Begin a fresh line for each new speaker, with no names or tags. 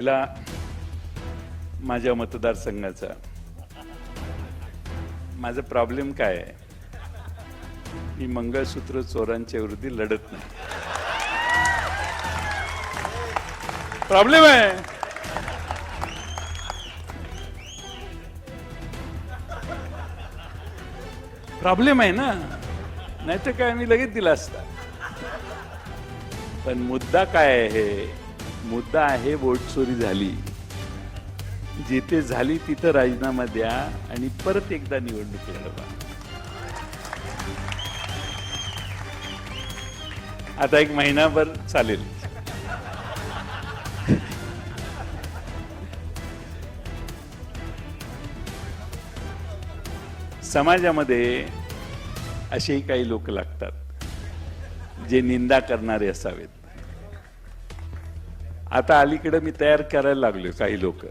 पहिला माझ्या मतदारसंघाचा. माझा प्रॉब्लेम काय आहे? मी मंगळसूत्र चोरांच्या विरोधी लढत नाही. प्रॉब्लेम आहे. प्रॉब्लेम आहे ना. नाहीतर काय मी लगेच दिला असता. पण मुद्दा काय आहे मुद्दा आहे बोट चोरी झाली. जिथे झाली तिथं राजीनामा द्या आणि परत एकदा निवडणूक लढवा. आता एक महिनाभर चालेल. समाजामध्ये असेही काही लोक लागतात जे निंदा करणारे असावेत. आता अलीकडे मी तयार करायला लागलोय काही लोक.